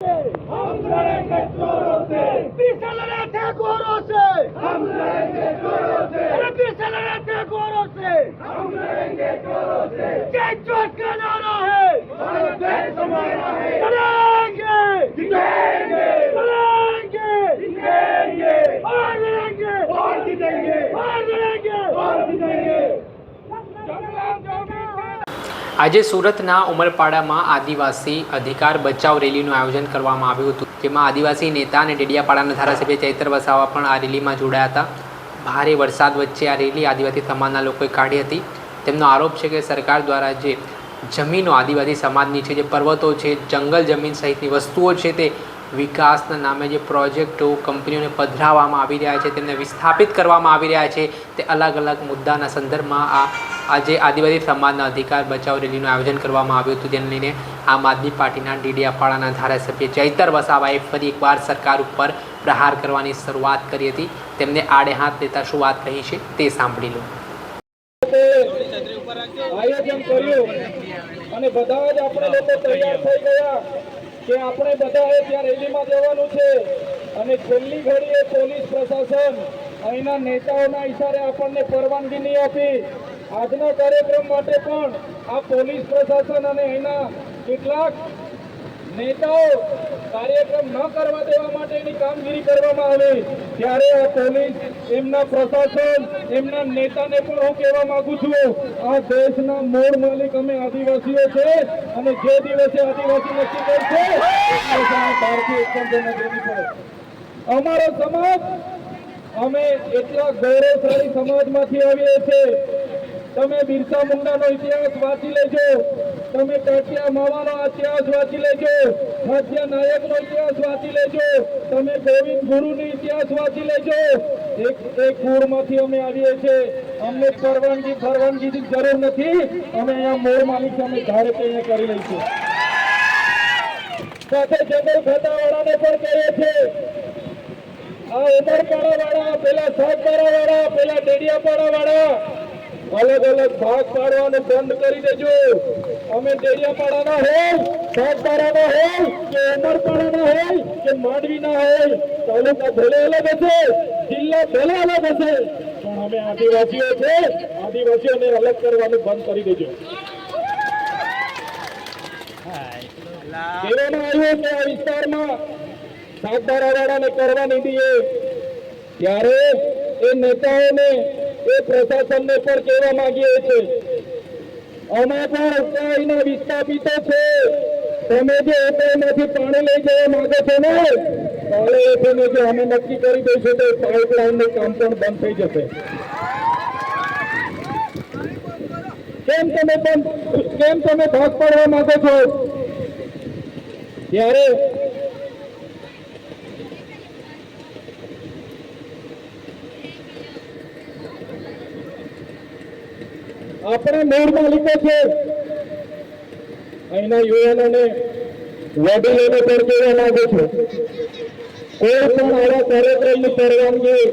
हम लड़ेंगे चोरों से पीछे लड़े थे गोरों से हम लड़ेंगे चोरों से अरे पीछे लड़े थे गोरों से हम लड़ेंगे चोरों से जय जोश का नारा है भारत देश हमारा है लड़ेंगे जीतेंगे लड़ेंगे जीतेंगे और लड़ेंगे और जीतेंगे और लड़ेंगे और जीतेंगे આજે સુરતના ઉમરપાડામાં આદિવાસી અધિકાર બચાવ રેલીનું આયોજન કરવામાં આવ્યું હતું. જેમાં આદિવાસી નેતા અને ડેડિયાપાડાના ધારાસભ્ય ચૈતર વસાવા પણ આ રેલીમાં જોડાયા હતા. ભારે વરસાદ વચ્ચે આ રેલી આદિવાસી સમાજના લોકોએ કાઢી હતી. તેમનો આરોપ છે કે સરકાર દ્વારા જે જમીનો આદિવાસી સમાજની છે, જે પર્વતો છે, જંગલ જમીન સહિતની વસ્તુઓ છે તે વિકાસના નામે જે પ્રોજેક્ટો, કંપનીઓને પધરાવવામાં આવી રહ્યા છે, તેમને વિસ્થાપિત કરવામાં આવી રહ્યા છે, તે અલગ અલગ મુદ્દાના સંદર્ભમાં આ આજે આદિવાસી સમાજના અધિકાર બચાવ રેલીનું આયોજન કરવામાં આવ્યું હતું. જેને લઈને આમ આદમી પાર્ટીના ડીડીયાપાડાના ધારાસભ્ય ચૈતર વસાવાએ ફરી એકવાર સરકાર ઉપર પ્રહાર કરવાની શરૂઆત કરી હતી. તેમને આડે હાથ લેતા શું વાત કહી છે તે સાંભળી લો. આયોજન કર્યું અને બધા જ આપણે લોકો તૈયાર થઈ ગયા. કે આપણે બધાએ ત્યાં રેલીમાં જવાનું છે અને છેલ્લી ઘડીએ પોલીસ પ્રશાસન અહીંના નેતાઓના ઇશારે આપણને પરવાનગી નહીં આપી. આજના કાર્યક્રમ માટે પણ આ પોલીસ પ્રશાસન અને અહીંના કેટલાક નેતાઓ કાર્યક્રમ ન કરવા દેવા માટેની કામગીરી કરવામાં આવી, ત્યારે આ પોલીસ એમના પ્રશાસન, એમના નેતાને પણ હું કહેવા માંગુ છું, આ દેશના મૂળ માલિક અમે આદિવાસીઓ છે અને જે દિવસે આદિવાસી નક્કી કરશે ભારતીય અમારો સમાજ, અમે એટલા ગૌરવશાળી સમાજમાંથી આવીએ છીએ. તમે બિરસા મુંડાનો ઇતિહાસ વાંચી લેજો. તમે ટાટિયા માવાનો ઇતિહાસ વાંચી લેજો ટાટિયા નાયકનો ઇતિહાસ વાંચી લેજો, તમે ગોવિંદ ગુરુનો ઇતિહાસ વાંચી લેજો. એક એક કુળમાંથી અમે આવીએ છીએ. અમને પરવાનગી, પરવાનગીની જરૂર નથી. અમે અહીંયા મોર માલિક અમે ધારે તે કરી લઈશું. સાથે જંગલ ખાતાવાળાને પણ કહીએ છીએ. આ ઉમરપાડા વાળા પેલા સાગબારા વાળા પેલા ડેડિયાપાડા વાળા અલગ અલગ ભાગ પાડવાનું બંધ કરી દેજો. અમે ડેડિયાપાડાના હોય સાગબારાના હોય કે ઉમરપાડાના હોય કે માંડવીના હોય તાલુકા ભલે અલગ હશે, જિલ્લા ભલે અલગ હશે, પણ અમે આદિવાસીઓ છે, આદિવાસીઓને અલગ કરવાનું બંધ કરી દેજો. આવ્યું કે વિસ્તારમાં. સાગબારાવાળાને કરવા નહીં દઈએ. ત્યારે એ નેતાઓને એ પ્રશાસનને પણ કહેવા માંગીએ છીએ. અમે પણ ઉત્તરાયણના વિસ્થાપિતો છે. તમે જે એમાંથી પાણી લઈ જવા માંગો છો ને, કાલે એફએને જો અમે નક્કી કરી દઈશું તો પાઇપલાઇનનું કામ પણ બંધ થઈ જશે. કેમ તમે પણ કેમ તમે ભાગ પાડવા માંગો છો? ત્યારે આપણે મૂળ માલિકો છે. અહીંના યુવાનોને વડીલોને પણ કહેવા માંગુ છું. કોઈ પણ આવા કાર્યક્રમની પરવાનગી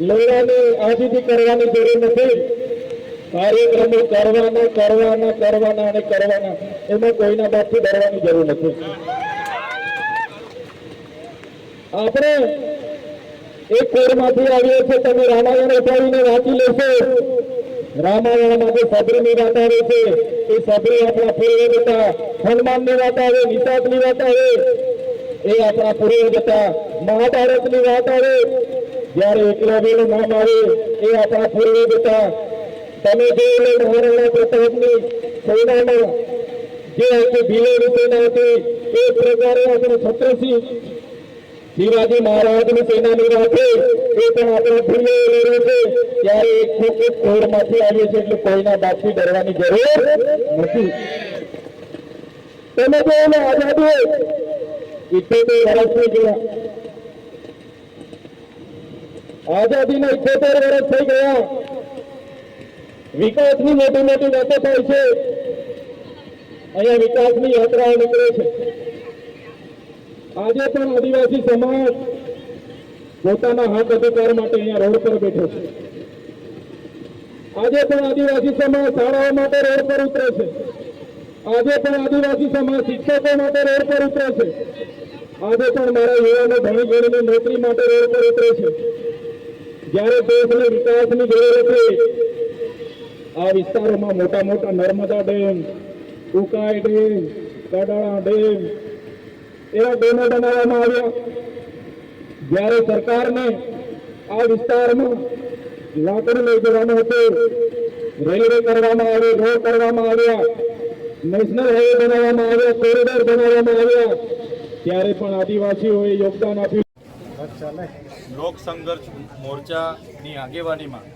લેવાની આજથી કરવાની જરૂર નથી. કાર્યક્રમો કરવાના કરવાના કરવાના અને કરવાના. એમાં કોઈના બાપથી ડરવાની જરૂર નથી. આપણે એક કોરમાંથી આવીએ છીએ, તમે રામાયણ ઉઠાવીને વાંચી લેશો. રામાયણમાં જે સબરીની વાત આવે છે એ સબરી આપણા પૂર્વજ હતા હનુમાનની વાત આવે નિષાદની વાત આવે એ આપણા પૂર્વજ હતા મહાભારતની વાત આવે જ્યારે એકલવ્યનું નામ આવે એ આપણા પૂર્વજ હતા તમે જોઈ લો મહારાણા પ્રતાપની સેનામાં જે આખી ભીલેની સેના હતી એ પ્રકારે આપણે છત્રસિંહ શિવાજી મહારાજની સેનાની રાખે એ પણ આપણે ભૂલે છે. ત્યારે એક ફૂટ એક માંથી આવીએ છીએ એટલે કોઈના બાપથી ડરવાની જરૂર નથી. તમે જો એને આઝાદી ઇઠ્યોતેર વર્ષની ગયા. આઝાદીના ઇઠ્યોતેર વર્ષ થઈ ગયા. વિકાસની મોટી મોટી વાતો થાય છે. અહીંયા વિકાસની યાત્રાઓ નીકળે છે. આજે પણ આદિવાસી સમાજ પોતાના હક અધિકાર માટે અહીંયા રોડ પર બેઠો છે. આજે પણ આદિવાસી સમાજ શાળાઓ માટે રોડ પર ઉતરે છે. આજે પણ આદિવાસી સમાજ શિક્ષકો માટે રોડ પર ઉતરે છે. આજે પણ મારા યુવાનો ભણી ગણીને નોકરી માટે રોડ પર ઉતરે છે. જ્યારે દેશને વિકાસની જરૂર હતી, આ વિસ્તારોમાં મોટા મોટા Narmada dam, Ukai dam, Kadala dam એવા ડેમો બનાવવામાં આવ્યા. જ્યારે સરકારને આ વિસ્તારમાં લાકડું લઈ જવાનું હતું રેલવે કરવામાં આવી રોડ કરવામાં આવ્યા નેશનલ હાઈવે બનાવવામાં આવ્યા કોરિડોર બનાવવામાં આવ્યા. ત્યારે પણ આદિવાસીઓએ યોગદાન આપ્યું. લોક સંઘર્ષ મોરચાની આગેવાનીમાં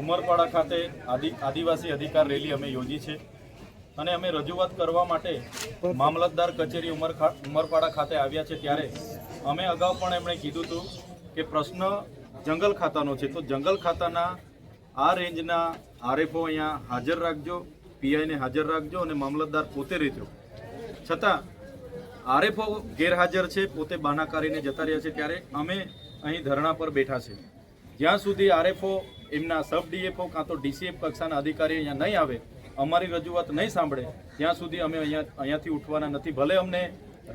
ઉમરપાડા ખાતે આદિ આદિવાસી અધિકાર રેલી અમે યોજી છે. અને અમે રજૂઆત કરવા માટે મામલતદાર કચેરી ઉમરખા ઉમરપાડા ખાતે આવ્યા છે ત્યારે અમે અગાઉ પણ એમણે કીધું હતું કે પ્રશ્ન જંગલ ખાતાનો છે. તો જંગલ ખાતાના આ રેન્જના આરએફઓ અહીંયા હાજર રાખજો, પીઆઈને હાજર રાખજો અને મામલતદાર પોતે રહેજો. છતાં આરએફઓ ગેરહાજર છે, પોતે બાનાકારીને જતા રહ્યા છે ત્યારે અમે અહીં ધરણા પર બેઠા છે. જ્યાં સુધી આરએફઓ એમના સબ ડીએફઓ કાં તો ડીસીએફ કક્ષાના અધિકારી અહીંયા નહીં આવે અમારી રજૂઆત નહીં સાંભળે, ત્યાં સુધી અમે અહીંયા અહીંયાથી ઉઠવાના નથી. ભલે અમને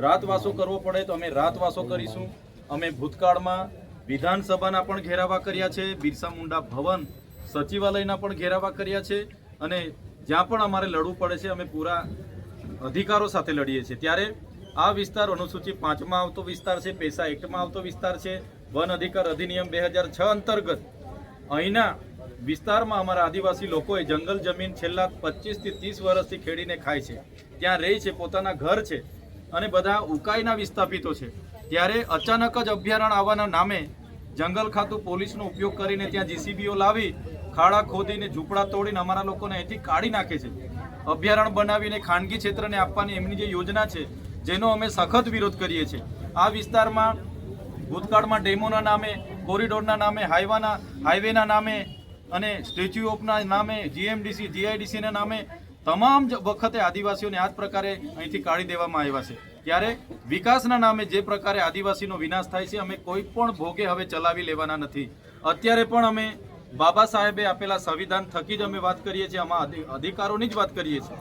રાતવાસો કરવો પડે તો અમે રાતવાસો કરીશું. અમે ભૂતકાળમાં વિધાનસભાના પણ ઘેરાવા કર્યા છે, બિરસા મુંડા ભવન સચિવાલયના પણ ઘેરાવા કર્યા છે અને જ્યાં પણ અમારે લડવું પડે છે, અમે પૂરા અધિકારો સાથે લડીએ છીએ. ત્યારે આ વિસ્તાર અનુસૂચિત પાંચમાં આવતો વિસ્તાર છે, પૈસા એક્ટમાં આવતો વિસ્તાર છે. વન અધિકાર અધિનિયમ બે હજાર છ અંતર્ગત અહીંના વિસ્તારમાં અમારા આદિવાસી લોકોએ જંગલ જમીન છેલ્લા પચીસથી ત્રીસ વર્ષથી ખેડીને ખાય છે. ત્યાં રહે છે, પોતાના ઘર છે અને બધા ઉકાઈના વિસ્થાપિતો છે. ત્યારે અચાનક જ અભયારણ્ય આવવાના નામે જંગલ ખાતું પોલીસનો ઉપયોગ કરીને ત્યાં જીસીબીઓ લાવી, ખાડા ખોદીને ઝૂંપડા તોડીને અમારા લોકોને અહીંથી કાઢી નાખે છે. અભયારણ્ય બનાવીને ખાનગી ક્ષેત્રને આપવાની એમની જે યોજના છે, જેનો અમે સખત વિરોધ કરીએ છીએ. આ વિસ્તારમાં ભૂતકાળમાં ડેમોના નામે, કોરિડોરના નામે, હાઈવાના, હાઈવેના નામે અને સ્ટેચ્યુ ઓફના નામે જીએમડીસી જીઆઈડીસીના નામે તમામ વખતે આદિવાસીઓને આ જ પ્રકારે અહીંથી કાઢી દેવામાં આવ્યા છે. ત્યારે વિકાસના નામે જે પ્રકારે આદિવાસીનો વિનાશ થાય છે, અમે કોઈ પણ ભોગે હવે ચલાવી લેવાના નથી. અત્યારે પણ અમે બાબા સાહેબે આપેલા સંવિધાન થકી જ અમે વાત કરીએ છીએ, આમાં અધિકારોની જ વાત કરીએ છીએ.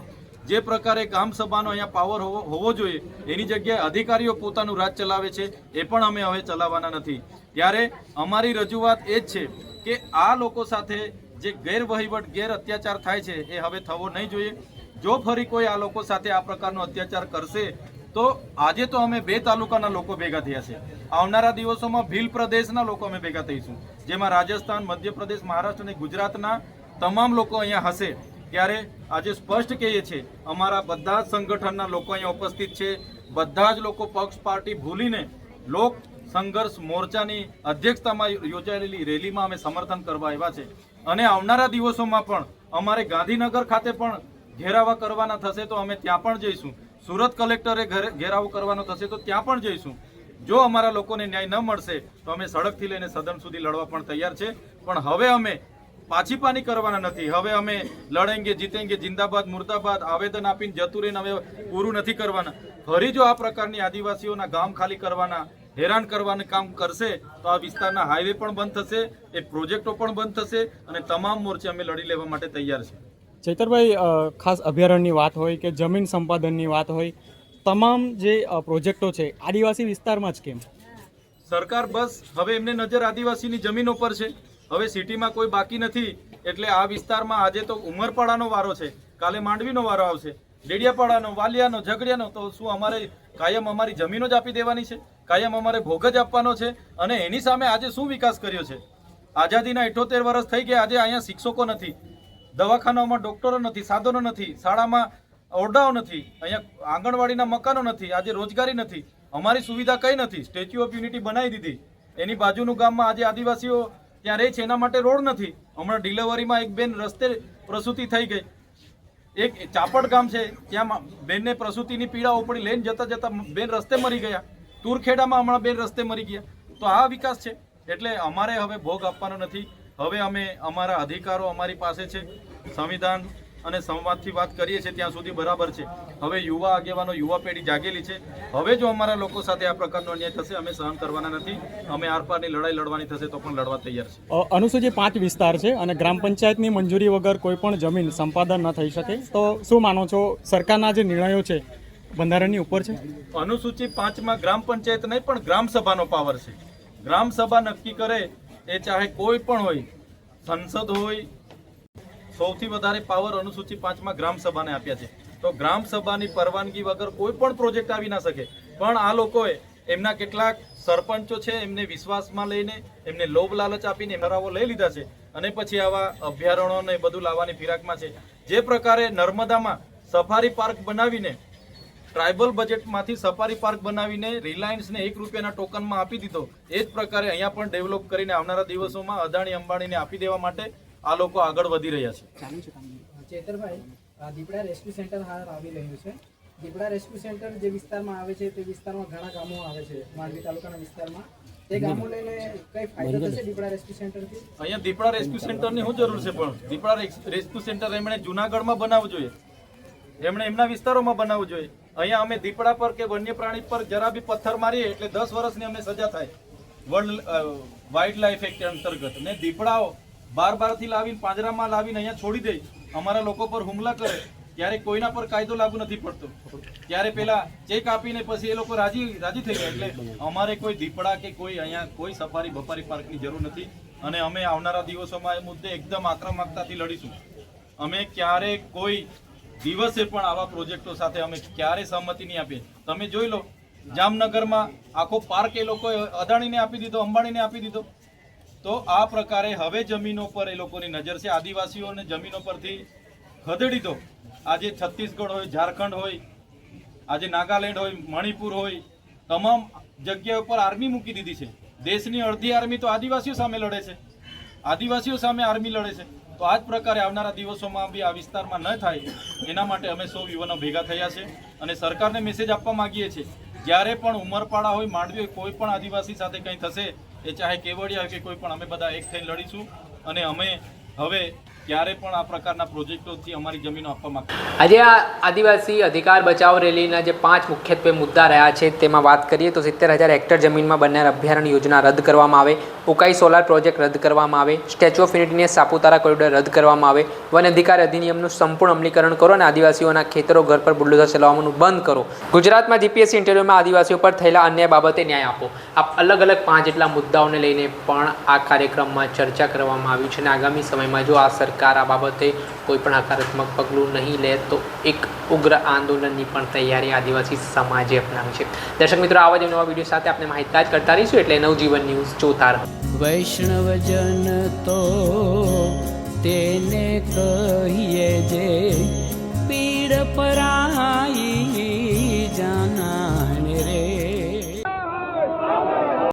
જે પ્રકારે ગામ સભાનો અહીંયા પાવર હોવો હોવો જોઈએ, એની જગ્યાએ અધિકારીઓ પોતાનું રાજ ચલાવે છે, એ પણ અમે હવે ચલાવવાના નથી. ત્યારે અમારી રજૂઆત એ જ છે કે આ લોકો સાથે જે ગેરવહીવટ ગેર અત્યાચાર થાય છે, એ હવે થવો નહીં જોઈએ. જો ફરી કોઈ આ લોકો સાથે આ પ્રકારનો અત્યાચાર કરશે, તો આજે તો અમે બે તાલુકાના લોકો ભેગા થયા છે. આવનારા દિવસોમાં ભીલ પ્રદેશના લોકો અમે ભેગા થઈશું. જેમાં રાજસ્થાન, મધ્યપ્રદેશ, મહારાષ્ટ્ર અને ગુજરાતના તમામ લોકો અહીંયા હશે. ત્યારે આજે સ્પષ્ટ કહીએ છીએ, અમારા બધા જ સંગઠનના લોકો અહીંયા ઉપસ્થિત છે. બધા જ લોકો પક્ષ, પાર્ટી ભૂલીને લોક સંઘર્ષ મોરચાની અધ્યક્ષતામાં યોજાયેલી રેલીમાં અમે સમર્થન કરવા આવ્યા છે. અને આવનારા દિવસોમાં પણ અમારે ગાંધીનગર ખાતે પણ ઘેરાવા કરવાના થશે તો અમે ત્યાં પણ જઈશું. સુરત કલેક્ટરે ઘરે- ઘેરાવો કરવાનો થશે તો ત્યાં પણ જઈશું. જો અમારા લોકોને ન્યાય ન મળશે તો અમે સડકથી લઈને સદન સુધી લડવા પણ તૈયાર છે. પણ હવે અમે પાછી પાની કરવાના નથી. હવે અમે લડેંગે, જીતેંગે, જિંદાબાદ, મુર્દાબાદ, આવેદન આપીને જતું રહીને હવે પૂરું નથી કરવાના. ફરી જો આ પ્રકારની આદિવાસીઓના ગામ ખાલી કરવાના હેરાન કરવાનું કામ કરશે તો આ વિસ્તારના હાઈવે પણ બંધ થશે એ પ્રોજેક્ટો પણ બંધ થશે અને તમામ મોરચે અમે લડી લેવા માટે તૈયાર છે. ચૈતરભાઈ ખાસ અભયારણ્યની વાત હોય કે જમીન સંપાદનની વાત હોય તમામ જે પ્રોજેક્ટો છે આદિવાસી વિસ્તારમાં જ કેમ? સરકાર બસ હવે એમને નજર આદિવાસીની જમીનો પર છે. હવે સિટીમાં કોઈ બાકી નથી એટલે આ વિસ્તારમાં આજે તો ઉમરપાડાનો વારો છે કાલે માંડવીનો વારો આવશે. ડેડિયાપાડાનો વાલિયાનો ઝઘડિયાનો તો શું અમારે કાયમ અમારી જમીનો જ આપી દેવાની છે? કાયમ અમારે ભોગ જ આપવાનો છે અને એની સામે આજે શું વિકાસ કર્યો છે? આઝાદીના ઇઠોતેર વર્ષ થઈ ગયા, આજે અહીંયા શિક્ષકો નથી, દવાખાનાઓમાં ડૉક્ટરો નથી, સાધનો નથી, શાળામાં ઓરડાઓ નથી, અહીંયા આંગણવાડીના મકાનો નથી, આજે રોજગારી નથી, અમારી સુવિધા કઈ નથી. સ્ટેચ્યુ ઓફ યુનિટી બનાવી દીધી. એની બાજુનું ગામમાં આજે આદિવાસીઓ ત્યાં રહે છે, એના માટે રોડ નથી. હમણાં ડિલિવરીમાં એક બેન રસ્તે પ્રસૂતિ થઈ ગઈ. એક ચાપડ ગામ છે, ત્યાં બેનને પ્રસૂતિની પીડા ઉપડી લઈને જતા જતા બેન રસ્તે મરી ગયા. તુરખેડામાં હમણાં બે રસ્તે મરી ગયા. તો આ વિકાસ છે. એટલે અમારે હવે ભોગ આપવાનો નથી. હવે અમે અમારા અધિકારો અમારી પાસે છે. સંવિધાન અને સંવાદથી વાત કરીએ છીએ ત્યાં સુધી બરાબર છે. હવે યુવા આગેવાનો, યુવા પેઢી જાગેલી છે. હવે જો અમારા લોકો સાથે આ પ્રકારનો અન્યાય થશે, અમે સહન કરવાના નથી. અમે આરપારની લડાઈ લડવાની થશે તો પણ લડવા તૈયાર છે. અનુસૂચિત પાંચ વિસ્તાર છે અને ગ્રામ પંચાયતની મંજૂરી વગર કોઈ પણ જમીન સંપાદન ન થઈ શકે. તો શું માનો છો? સરકારના જે નિર્ણયો છે બંધારણની ઉપર છે? અનુસૂચિ પાંચમાં ગ્રામ પંચાયત નહીં, પણ ગ્રામ સભાનો પાવર છે. ગ્રામ સભા નક્કી કરે એ ચાહે કોઈ પણ હોય, સંસદ હોય, સૌથી વધારે પાવર અનુસૂચિ પાંચમાં ગ્રામ સભાને આપ્યા છે. તો ગ્રામ સભાની પરવાનગી વગર કોઈ પણ પ્રોજેક્ટ આવી ના શકે. પણ આ લોકોએ એમના કેટલાક સરપંચો છે, એમને વિશ્વાસમાં લઈને એમને લોભ લાલચ આપીને ઠરાવો લઈ લીધા છે. અને પછી આવા અભયારણ્યો ને બધું લાવવાની ફિરાકમાં છે. જે પ્રકારે નર્મદામાં સફારી પાર્ક બનાવીને ટ્રાઇબલ બજેટમાંથી સફારી પાર્ક બનાવીને રિલાયન્સને એક રૂપિયાના ટોકનમાં આપી દીધો. એ જ પ્રકારે અહીંયા પણ ડેવલપ કરીને આવનારા દિવસોમાં અદાણી અંબાણીને આપી દેવા માટે આ લોકો આગળ વધી રહ્યા છે. ચેતરભાઈ દીપડા રેસ્ક્યુ સેન્ટર હાલ આવી રહ્યું છે. દીપડા રેસ્ક્યુ સેન્ટર જે વિસ્તારમાં આવે છે તે વિસ્તારમાં ઘણા ગામો આવે છે માંડવી તાલુકાના વિસ્તારમાં. તે ગામો લઈને કઈ ફાયદો થશે દીપડા રેસ્ક્યુ સેન્ટરથી? અહીંયા દીપડા રેસ્ક્યુ સેન્ટરની શું જરૂર છે પણ દીપડા રેસ- રેસ્ક્યુ સેન્ટર એમણે જુનાગઢમાં બનાવવું જોઈએ. એમણે એમના વિસ્તારોમાં બનાવવું જોઈએ. અહીંયા અમે દીપડા પર કે વન્ય પ્રાણી પર જરા બી પથ્થર મારીએ એટલે દસ વર્ષની અમને સજા થાય. વર્લ્ડ વાઇલ્ડ લાઈફ એક્ટ અંતર્ગત. ને દીપડાઓ બાર બારથી લાવીને પાંજરામાં લાવીને અહીંયા છોડી દે. અમારા લોકો પર હુમલા કરે. ત્યારે કોઈના પર કાયદો લાગુ નથી પડતો. ત્યારે પેલા ચેક આપીને પછી એ લોકો રાજી રાજી થઈ ગયા. એટલે અમારે કોઈ દીપડા કે કોઈ અહીંયા કોઈ સફારી બફારી પાર્કની જરૂર નથી. અને અમે આવનારા દિવસોમાં એ મુદ્દે એકદમ આક્રમકતાથી લડીશું. અમે ક્યારે કોઈ દિવસે પણ આવા પ્રોજેક્ટો સાથે અમે ક્યારે સહમતિ નહીં આપીએ. તમે જોઈ લો, જામનગરમાં આખો પાર્ક એ લોકોએ અદાણીને આપી દીધો, અંબાણીને આપી દીધો. તો આ પ્રકારે હવે જમીનો પર એ લોકોની નજર છે. આદિવાસીઓને જમીનો પરથી ખદેડી દો આજે છત્તીસગઢ હોય, ઝારખંડ હોય, આજે નાગાલેન્ડ હોય, મણિપુર હોય, તમામ જગ્યા ઉપર આર્મી મૂકી દીધી છે. દેશની અડધી આર્મી તો આદિવાસીઓ સામે લડે છે. આદિવાસીઓ સામે આર્મી લડે છે. તો આ જ પ્રકારે આવનારા દિવસોમાં બી આ વિસ્તારમાં ન થાય એના માટે અમે સૌ યુવાનો ભેગા થયા છે અને સરકારને મેસેજ આપવા માંગીએ છીએ. જ્યારે પણ ઉમરપાડા હોય, માંડવી હોય, કોઈ પણ આદિવાસી સાથે કંઈ થશે, એ ચાહે કેવડિયા હોય કે કોઈ પણ, અમે બધા એક થઈને લડીશું અને અમે હવે ક્યારે પણ આ પ્રકારના પ્રોજેક્ટોથી અમારી જમીનો આપવા માંગતા આજે આ આદિવાસી અધિકાર બચાવ રેલીના જે પાંચ મુખ્યત્વે મુદ્દા રહ્યા છે તેમાં વાત કરીએ તો સિત્તેર હજાર હેક્ટર જમીનમાં બનનાર અભયારણ્ય યોજના રદ કરવામાં આવે, ઉકાઈ સોલાર પ્રોજેક્ટ રદ કરવામાં આવે, સ્ટેચ્યુ ઓફ યુનિટીને સાપુતારા કોરિડોર રદ કરવામાં આવે, વન અધિકાર અધિનિયમનું સંપૂર્ણ અમલીકરણ કરો અને આદિવાસીઓના ખેતરો, ઘર પર બુલડોઝર ચલાવવાનું બંધ કરો. ગુજરાતમાં જીપીએસસી ઇન્ટરવ્યુમાં આદિવાસીઓ પર થયેલા અન્યાય બાબતે ન્યાય આપો. આ અલગ અલગ પાંચ જેટલા મુદ્દાઓને લઈને પણ આ કાર્યક્રમમાં ચર્ચા કરવામાં આવી છે અને આગામી સમયમાં જો આ સરકાર આ બાબતે કોઈ પણ હકારાત્મક પગલું નહીં લે તો એક ઉગ્ર આંદોલનની પણ તૈયારી આદિવાસી સમાજે અપનાવી છે. દર્શક મિત્રો, આવા જ નવા વીડિયો સાથે આપણે માહિતગાર કરતા રહીશું એટલે નવજીવન ન્યૂઝ જોતા રહો. વૈષ્ણવજન તો તેને કહીએ જે પીડ પરાઈ